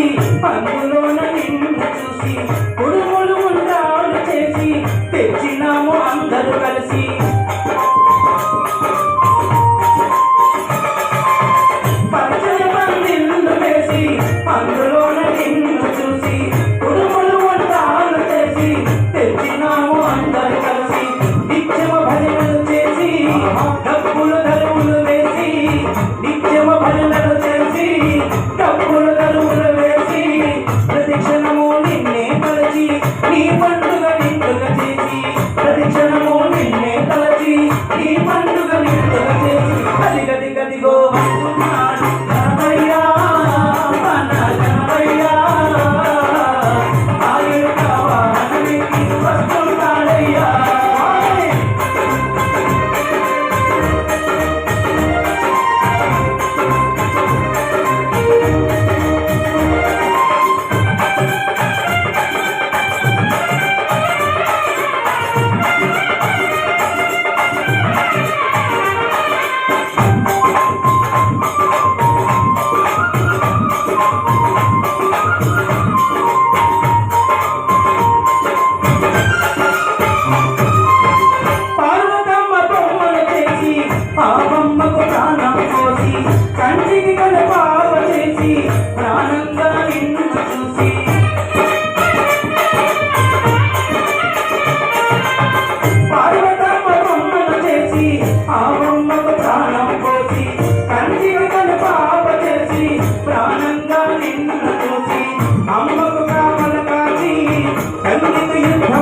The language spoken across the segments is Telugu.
చూసి అందులోన నిన్ను చూసి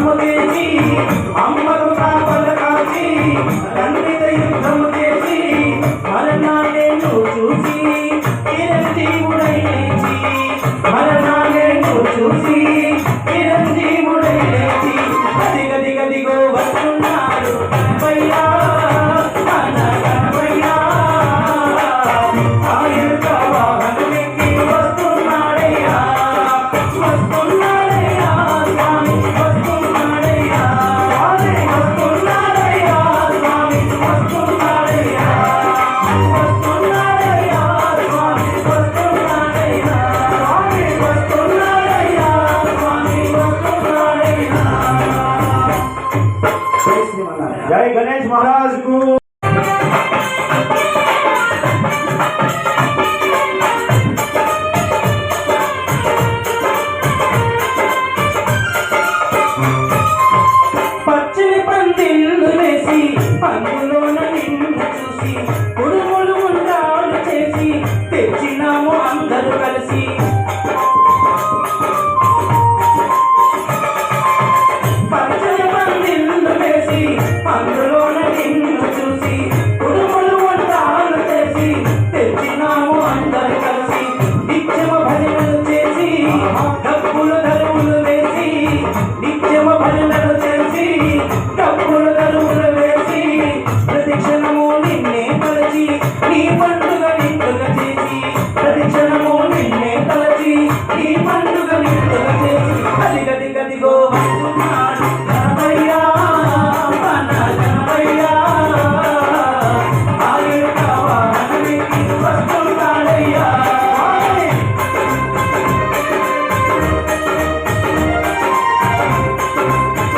యుద్ధము జై గణేష్ మహారాజ్కు. పచ్చని పందిళ్ళు చూసి తెచ్చినాము కలిసి.